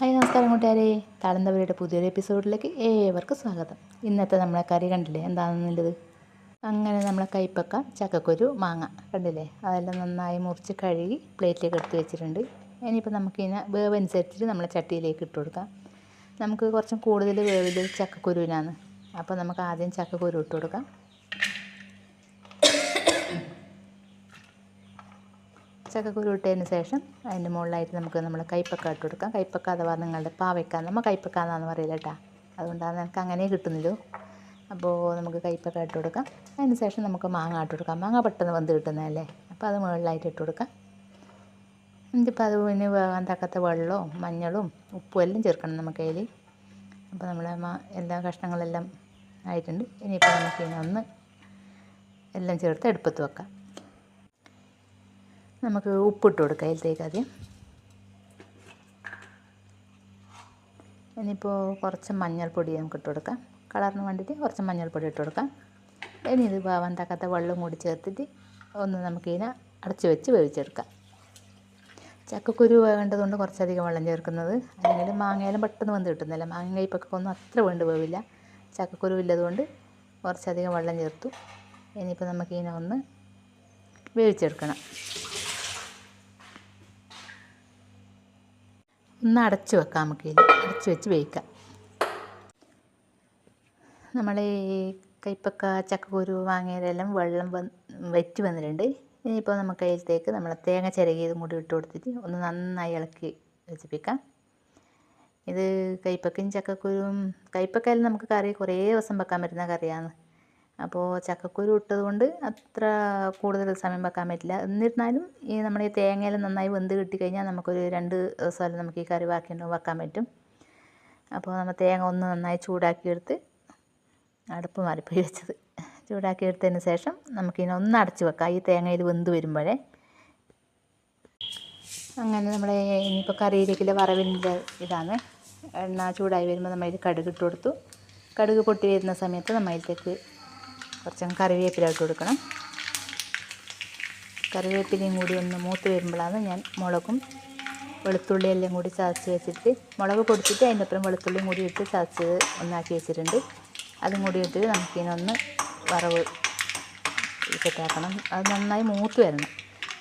Hi നമസ്കാരം കൂട്ടുകാരെ. താളന്തവരുടെ പുതിയൊരു എപ്പിസോഡിലേക്ക് ഏവർക്കും സ്വാഗതം. ഇന്നത്തെ നമ്മളെ കറി കണ്ടില്ലേ? എന്താണെന്നുള്ളത് അങ്ങനെ നമ്മളെ കൈപ്പക്ക ചക്കക്കുരു മാങ്ങ കണ്ടില്ലേ? അതെല്ലാം നന്നായി മുറിച്ച് കഴുകി പ്ലേറ്റിലേക്ക് എടുത്ത് വെച്ചിട്ടുണ്ട്. ഇനിയിപ്പോൾ നമുക്കിതിനെ വേവ് അനുസരിച്ചിട്ട് നമ്മളെ ചട്ടിയിലേക്ക് ഇട്ട് കൊടുക്കാം. നമുക്ക് കുറച്ചും കൂടുതൽ വേവിൽ ചക്കക്കുരുവിനാണ്. അപ്പോൾ നമുക്ക് ആദ്യം ചക്കക്കുരു ഇട്ട് കൊടുക്കാം. ചക്കക്കുരു ഇട്ടതിന് ശേഷം അതിന്റെ മുകളിലായിട്ട് നമുക്ക് നമ്മൾ കൈപ്പക്ക ഇട്ട് കൊടുക്കാം. കൈപ്പക്ക അഥവാ നിങ്ങളുടെ പാവയ്ക്ക നമ്മൾ കൈപ്പക്ക എന്നാണ് പറയില്ല കേട്ടോ. അതുകൊണ്ടാണ് എനിക്ക് അങ്ങനെ കിട്ടുന്നില്ലോ. അപ്പോൾ നമുക്ക് കൈപ്പക്ക ഇട്ട് കൊടുക്കാം. അതിന് ശേഷം നമുക്ക് മാങ്ങ ഇട്ട് കൊടുക്കാം. മാങ്ങ പെട്ടെന്ന് വന്ന് കിട്ടുന്നതല്ലേ? അപ്പോൾ അത് മുകളിലായിട്ട് ഇട്ട് കൊടുക്കാം. എന്നിട്ടിപ്പോൾ അത് പിന്നെ വേകാൻ തക്കത്ത വെള്ളവും മഞ്ഞളും ഉപ്പും എല്ലാം ചേർക്കണം നമുക്ക് അതിൽ അപ്പോൾ നമ്മളെ എല്ലാ കഷ്ണങ്ങളെല്ലാം ആയിട്ടുണ്ട്. ഇനിയിപ്പോൾ നമുക്ക് ഇനി ഒന്ന് എല്ലാം ചേർത്ത് എടുപ്പത്ത് വെക്കാം. നമുക്ക് ഉപ്പിട്ട് കൊടുക്കാം അതിലത്തേക്ക് ആദ്യം. ഇനിയിപ്പോൾ കുറച്ച് മഞ്ഞൾപ്പൊടി നമുക്ക് ഇട്ട് കൊടുക്കാം. കളറിന് വേണ്ടിയിട്ട് കുറച്ച് മഞ്ഞൾപ്പൊടി ഇട്ട് കൊടുക്കാം. ഇനി ഇത് വേവാൻ തക്കാത്ത വെള്ളം കൂടി ചേർത്തിട്ട് ഒന്ന് നമുക്കിതിനെ അടച്ച് വെച്ച് വേവിച്ചെടുക്കാം. ചക്കക്കുരു വേണ്ടതുകൊണ്ട് കുറച്ചധികം വെള്ളം ചേർക്കുന്നത്. അല്ലെങ്കിൽ മാങ്ങയിലും പെട്ടെന്ന് വന്ന് കിട്ടുന്നില്ല. മാങ്ങ കയ്പ്പൊക്കെ ഒന്നും അത്ര വേണ്ട വേവില്ല. ചക്കക്കുരു ഇല്ലതുകൊണ്ട് കുറച്ചധികം വെള്ളം ചേർത്തു. ഇനിയിപ്പോൾ നമുക്കിതിനെ ഒന്ന് വേവിച്ചെടുക്കണം. ഒന്ന് അടച്ചു വെക്കാം നമുക്ക് അടച്ചു വെച്ച് വേവിക്കാം. നമ്മൾ ഈ കൈപ്പക്ക ചക്കക്കുരു വാങ്ങിയതെല്ലാം വെള്ളം വറ്റി വന്നിട്ടുണ്ട്. ഇനിയിപ്പോൾ നമുക്ക് അതിലത്തേക്ക് നമ്മൾ തേങ്ങ ചിരകിയതും കൂടി ഇട്ട് കൊടുത്തിട്ട് ഒന്ന് നന്നായി ഇളക്കി വെച്ചിപ്പിക്കാം ഇത് കൈപ്പക്കയും ചക്കക്കുരുവും കയ്പ്പക്കയിൽ നമുക്ക് കറി കുറേ ദിവസം വെക്കാൻ പറ്റുന്ന കറിയാണ്. അപ്പോൾ ചക്കക്കുരു ഇട്ടത് കൊണ്ട് അത്ര കൂടുതൽ സമയം വെക്കാൻ പറ്റില്ല. എന്നിരുന്നാലും ഈ നമ്മുടെ ഈ തേങ്ങയിൽ നന്നായി വെന്ത് കിട്ടിക്കഴിഞ്ഞാൽ നമുക്കൊരു രണ്ട് ദിവസമല്ല നമുക്ക് ഈ കറി ബാക്കിയുണ്ടോ വെക്കാൻ പറ്റും. അപ്പോൾ നമ്മൾ തേങ്ങ ഒന്ന് നന്നായി ചൂടാക്കിയെടുത്ത് അടുപ്പ് മാറിപ്പോയി വെച്ചത്. ചൂടാക്കിയെടുത്തതിന് ശേഷം നമുക്കിതിനെ ഒന്ന് അടച്ച് വെക്കാം. ഈ തേങ്ങയിൽ വെന്ത് വരുമ്പോഴേ. അങ്ങനെ നമ്മുടെ ഇനിയിപ്പോൾ കറിയിലേക്കുള്ള വറവിന്റെ ഇതാണ്. എണ്ണ ചൂടായി വരുമ്പോൾ നമ്മൾ അതിൽ കടുക് ഇട്ട് കൊടുത്തു. കടുക് പൊട്ടി വരുന്ന സമയത്ത് നമ്മൾ അതിലേക്ക് കുറച്ച് കറിവേപ്പില ഇട്ട് കൊടുക്കണം. കറിവേപ്പിലയും കൂടി ഒന്ന് മൂത്ത് വരുമ്പോഴാണ് ഞാൻ മുളകും വെളുത്തുള്ളി എല്ലാം കൂടി ചതച്ച് വെച്ചിട്ട് മുളക് കൊടുത്തിട്ട് അതിന്റെ അപ്പുറം വെളുത്തുള്ളിയും കൂടി ഇട്ട് ചതച്ച് ഒന്നാക്കി വെച്ചിട്ടുണ്ട്. അതും കൂടി ഇട്ടിട്ട് നമുക്കിതിനൊന്ന് വറവ് സെറ്റാക്കണം. അത് നന്നായി മൂത്ത് വരണം.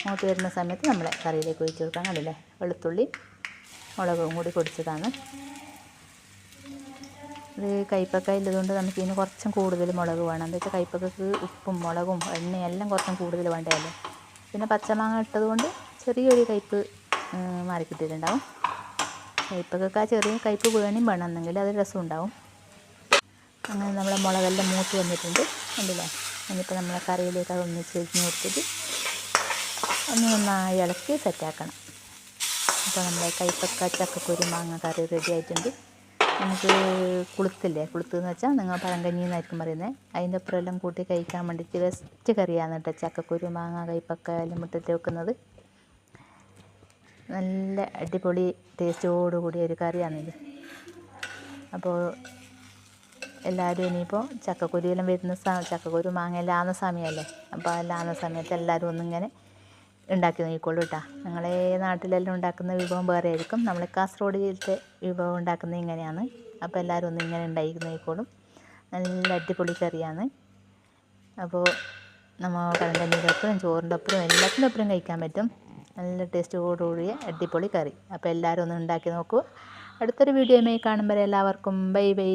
മൂത്ത് വരുന്ന സമയത്ത് നമ്മളെ കറിയിലേക്ക് ഒഴിച്ച് കൊടുക്കാൻ കണ്ടില്ലേ? വെളുത്തുള്ളി മുളകും കൂടി പൊടിച്ചതാണ്. ഇത് കയ്പ്പക്ക ഉള്ളതുകൊണ്ട് നമുക്ക് ഇതിന് കുറച്ചും കൂടുതൽ മുളക് വേണം. എന്താ വെച്ചാൽ കൈപ്പക്കക്ക് ഉപ്പും മുളകും എണ്ണയും എല്ലാം കുറച്ചും കൂടുതൽ വേണ്ടതല്ലേ. പിന്നെ പച്ചമാങ്ങ ഇട്ടതുകൊണ്ട് ചെറിയൊരു കയ്പ്പ് മാറി കിട്ടിയിട്ടുണ്ടാവും കയ്പ്പൊക്കെ ആ ചെറിയ കയ്പ്പ് വേണേം വേണം. എന്നെങ്കിൽ അത് രസം ഉണ്ടാവും അങ്ങനെ നമ്മളെ മുളകെല്ലാം മൂത്ത് വന്നിട്ടുണ്ട്. ഉണ്ടല്ലേ ഇനിയിപ്പോൾ നമ്മളെ കറിയിലേക്ക് അത് ഒന്നിച്ച് ചെരിഞ്ഞ് കൊടുത്തിട്ട് ഒന്ന് നന്നായി ഇളക്കി സെറ്റാക്കണം. അപ്പോൾ നമ്മളെ കൈപ്പക്ക ചക്കക്കുരു മാങ്ങ കറി റെഡി ആയിട്ടുണ്ട്. നമുക്ക് കുളുത്തില്ലേ? കുളുത്ത് എന്ന് വെച്ചാൽ നിങ്ങൾ പഴങ്കഞ്ഞി എന്നായിരിക്കും പറയുന്നത് അതിന്റെ ഒപ്പം എല്ലാം കൂട്ടി കഴിക്കാൻ വേണ്ടിയിട്ട് ബെസ്റ്റ് കറിയാണ് കേട്ടോ ചക്കക്കുരു മാങ്ങ കൈപ്പക്ക എല്ലാം ഇട്ടിട്ട് വെക്കുന്നത്. നല്ല അടിപൊളി ടേസ്റ്റോടുകൂടിയ ഒരു കറിയാണിത് അപ്പോൾ എല്ലാവരും ഇനിയിപ്പോൾ ചക്കക്കുരിയെല്ലാം വരുന്ന വരുന്ന ചക്കക്കുരു മാങ്ങ ആവുന്ന സമയമല്ലേ അപ്പോൾ അതെല്ലാം ആവുന്ന സമയത്ത് എല്ലാവരും ഒന്നിങ്ങനെ ഉണ്ടാക്കി നോക്കിക്കോളൂ കേട്ടോ. ഞങ്ങളെ നാട്ടിലെല്ലാം ഉണ്ടാക്കുന്ന വിഭവം വേറെ ആയിരിക്കും. നമ്മൾ കാസർഗോഡ് ജില്ലത്തെ വിഭവം ഉണ്ടാക്കുന്നത് ഇങ്ങനെയാണ്. അപ്പോൾ എല്ലാവരും ഒന്ന് ഇങ്ങനെ ഉണ്ടാക്കി നോക്കിക്കോളും. നല്ല അടിപൊളി കറിയാണ്. അപ്പോൾ നമ്മൾ ഒപ്പരം ചോറിന്റെ ഒപ്പരം എല്ലാത്തിന്റെ ഒപ്പരം കഴിക്കാൻ പറ്റും. നല്ല ടേസ്റ്റോടുകൂടിയ അടിപൊളി കറി. അപ്പോൾ എല്ലാവരും ഒന്ന് ഉണ്ടാക്കി നോക്കൂ. അടുത്തൊരു വീഡിയോയുമായി കാണുമ്പോൾ എല്ലാവർക്കും. Bye bye.